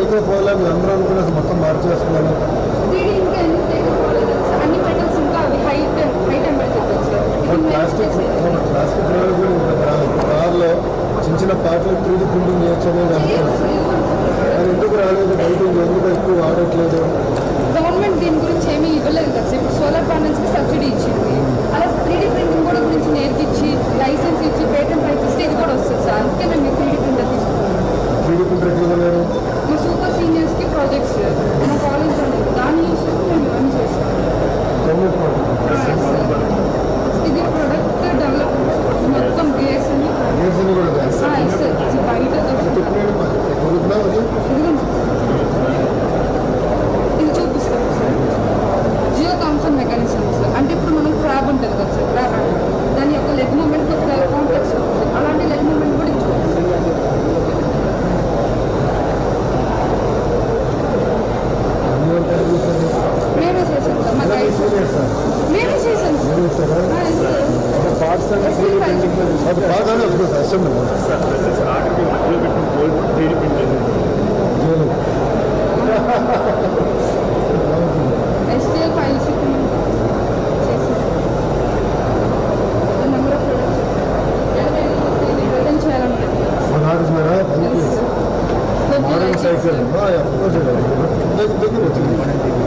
Take off అవ్వాలి మీ అందరూ అనుకునేది మొత్తం మార్చేస్తున్నాను. త్రీడీ ప్లాస్టిక్ ప్లాస్టిక్ ప్రయోగం కూడా ఇంకా రాదు కార్లో చిన్న చిన్న పార్ట్లు త్రీ డీ ప్రింటింగ్ చేయొచ్చు అనేది అది ఎందుకు రాలేదు? బయట ఎందుకు ఎక్కువ వాడట్లేదు? గవర్నమెంట్ దీని గురించి ఏమీ ఇవ్వలేదు కదా. ఇప్పుడు సోలార్ ప్యానల్స్కి సబ్సిడీ ఇచ్చింది. అలా త్రీడీ ప్రింటింగ్ కూడా గురించి నేర్పించి లైసెన్స్ ఇచ్చి పేటెంట్ ఇస్తే ఇది కూడా వస్తుంది సార్. అందుకే మేము త్రీడీ ప్రింటర్ తీసుకున్నాం. త్రీ డీ ప్రింటర్ ఎక్కడ Also war gar nicht das erste Mal. Das ist das arge Gefühl mit dem Gold und Telepindchen. Eşdeğer paylaşım. Modern cycle. Ha yaptı. Özel. Ne ne götürdü?